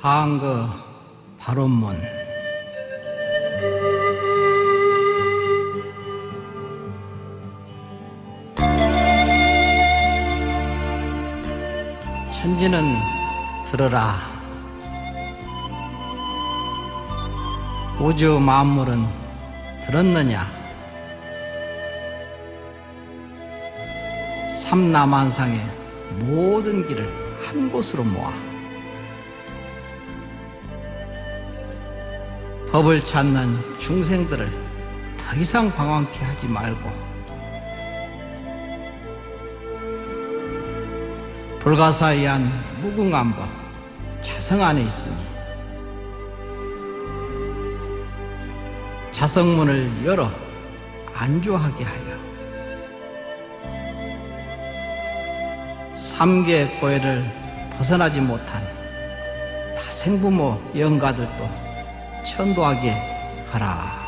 한거 발언문. 천지는 들어라. 우주 만물은 들었느냐? 삼라만상의 모든 길을 한 곳으로 모아. 법을 찾는 중생들을 더 이상 방황케 하지 말고 불가사의한 무궁한 법 자성 안에 있으니 자성문을 열어 안주하게 하여 삼계 고해를 벗어나지 못한 다생부모 영가들도 천도하게 하라.